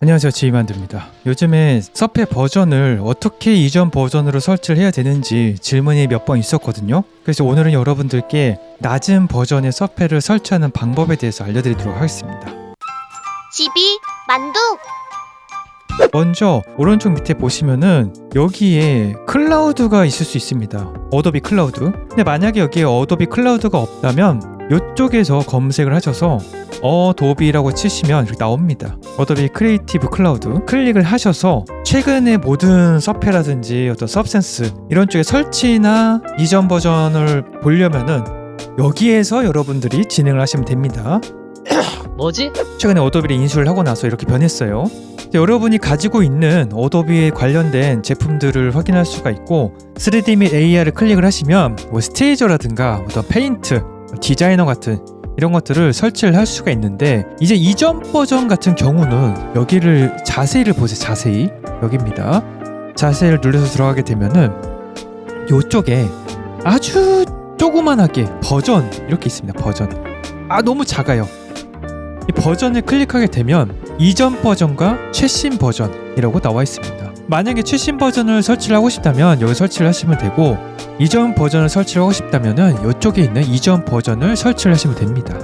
안녕하세요. 지이만두입니다. 요즘에 서페 버전을 어떻게 이전 버전으로 설치를 해야 되는지 질문이 몇 번 있었거든요. 그래서 오늘은 여러분들께 낮은 버전의 서페를 설치하는 방법에 대해서 알려드리도록 하겠습니다. 집이 만두! 먼저 오른쪽 밑에 보시면은 여기에 클라우드가 있을 수 있습니다. 어도비 클라우드. 근데 만약에 여기에 어도비 클라우드가 없다면 이쪽에서 검색을 하셔서 어도비라고 치시면 이렇게 나옵니다 어도비 크리에이티브 클라우드 클릭을 하셔서 최근의 모든 서페라든지 어떤 서브센스 이런 쪽에 설치나 이전 버전을 보려면은 여기에서 여러분들이 진행을 하시면 됩니다 뭐지? 최근에 어도비를 인수를 하고 나서 이렇게 변했어요. 여러분이 가지고 있는 어도비에 관련된 제품들을 확인할 수가 있고 3D 및 AR을 클릭을 하시면 뭐 스테이저라든가 어떤 페인트, 디자이너 같은 이런 것들을 설치를 할 수가 있는데 이제 이전 버전 같은 경우는 여기를 자세히를 보세요. 자세히 여기입니다. 자세히를 눌러서 들어가게 되면은 이쪽에 아주 조그만하게 버전 이렇게 있습니다. 버전. 아 너무 작아요. 이 버전을 클릭하게 되면 이전 버전과 최신 버전이라고 나와 있습니다. 만약에 최신 버전을 설치를 하고 싶다면 여기 설치를 하시면 되고 이전 버전을 설치를 하고 싶다면은 이쪽에 있는 이전 버전을 설치를 하시면 됩니다.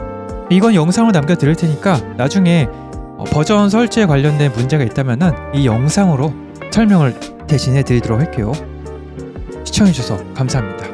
이건 영상으로 남겨드릴 테니까 나중에 어, 버전 설치에 관련된 문제가 있다면은 이 영상으로 설명을 대신해 드리도록 할게요. 시청해주셔서 감사합니다.